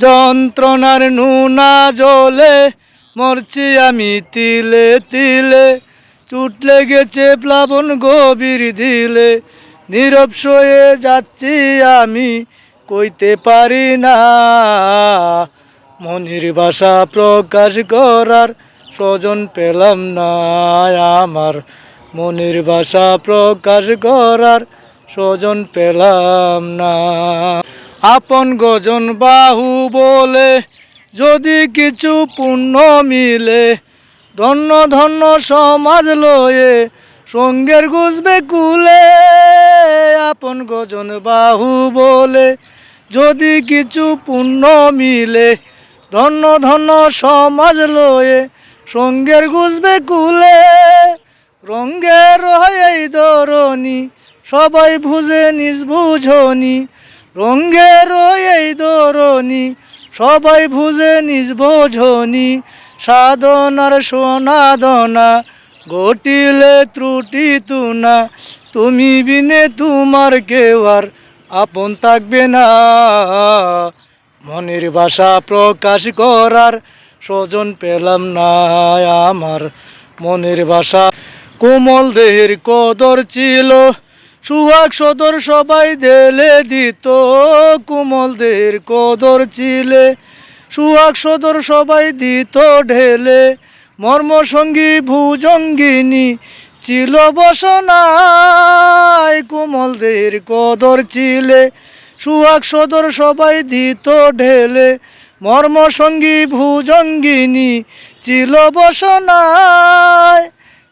যন্ত্রণার নুনা জলে মরছি আমি তিলে তিলে। চুট লেগেছে প্লাবন গভীর দিলে নীরব সয়ে যাচ্ছি আমি, কইতে পারি না। মনির ভাষা প্রকাশ করার স্বজন পেলাম না আমার। মনির ভাষা প্রকাশ করার স্বজন পেলাম না। আপন গজন বাহু বলে যদি কিছু পুণ্য মিলে, ধন্য ধন্য সমাজ লয়ে সঙ্গের গুজবে কুলে। আপন গজন বাহু বলে যদি কিছু পুণ্য মিলে, ধন্য ধন্য সমাজ লয়ে সঙ্গের গুজবে কুলে। রঙ্গের হয় এই ধরনী সবাই বুঝে নিজ বুঝনি। রঙ্গের এই ধরনী সবাই বুঝে নিজ বোঝনি সাধনার সোনাদনা, ঘটিলে ত্রুটি তুনা। তুমি বিনে তোমার কেউ আর আপন থাকবে না। মনের ভাষা প্রকাশ করার স্বজন পেলাম না আমার। মনের ভাষা কোমল দেহের কদর ছিল। সুহাগ সদর সবাই দেলে দিত কোমল দেহের কদর চিলে। সুহাগ সদর সবাই দিত ঢেলে, মর্মসঙ্গী ভুজঙ্গিনী ছিল বসনায় কোমল দেহের কদর চিলে। সুহাগ সদর সবাই দিত ঢেলে, মর্মসঙ্গী ভুজঙ্গিনী ছিল বসনায়।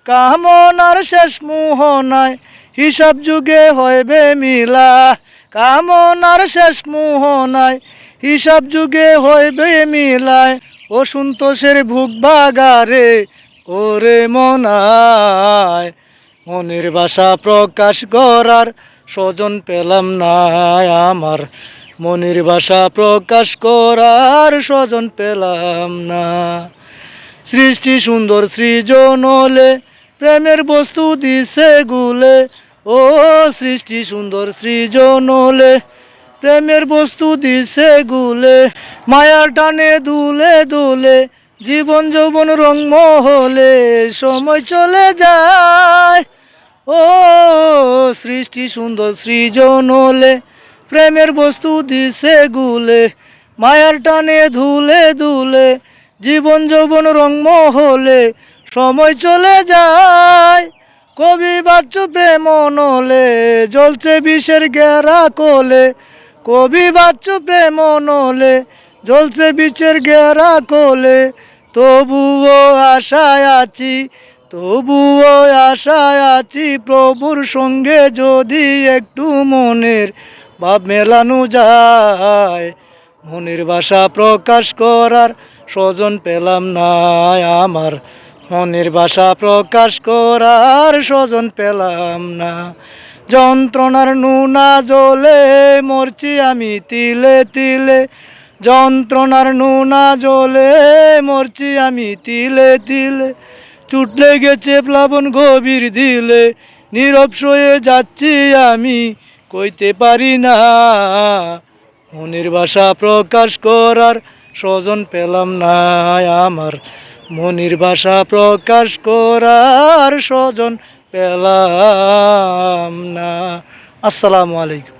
কামনার শেষ মোহনায় হিসাব যুগে হইবে মিলা কামনার শেষ মোহনায় হিসাব যুগে হইবে মিলায় ও সন্তোষের ভুক বাগারে ওরে মনায়। মনের ভাষা প্রকাশ করার স্বজন পেলাম না আমার। মনের ভাষা প্রকাশ করার স্বজন পেলাম না। সৃষ্টি সুন্দর সৃজন হলে, প্রেমের বস্তু দিছে গুলে ও সৃষ্টি সুন্দর সৃজন হলে প্রেমের বস্তু দিছে গুলে, মায়ার টানে দুলে দুলে, জীবন যৌবন রঙ্গ হলে সময় চলে যায়। ও সৃষ্টি সুন্দর সৃজন হলে প্রেমের বস্তু দিছে গুলে, মায়ার টানে ধুলে দুলে, জীবন যৌবন রঙ্গ হলে সময় চলে যায়। কবি বাচ্চু প্রেম নলে, জ্বলছে বিষের গেরা কোলে। কবি বাচ্চু প্রেম নলে, জ্বলছে বিষের গেরা কোলে। তবুও আশায় আছি, তবুও আশায় আছি, প্রভুর সঙ্গে যদি একটু মনের ভাব মেলানো যায়। মনের ভাষা প্রকাশ করার স্বজন পেলাম না আমার। মনের ভাষা প্রকাশ করার স্বজন পেলাম না। যন্ত্রণার নুনা জলে মরছি আমি তিলে তিলে। যন্ত্রণার নুনা জলে মরছি আমি তিলে তিলে। চুটলে গেছে প্লাবন গভীর দিলে, নীরব সয়ে যাচ্ছি আমি, কইতে পারি না। মনের ভাষা প্রকাশ করার স্বজন পেলাম না আমার। মনির ভাষা প্রকাশ করার স্বজন পেলাম না। আসসালামু আলাইকুম।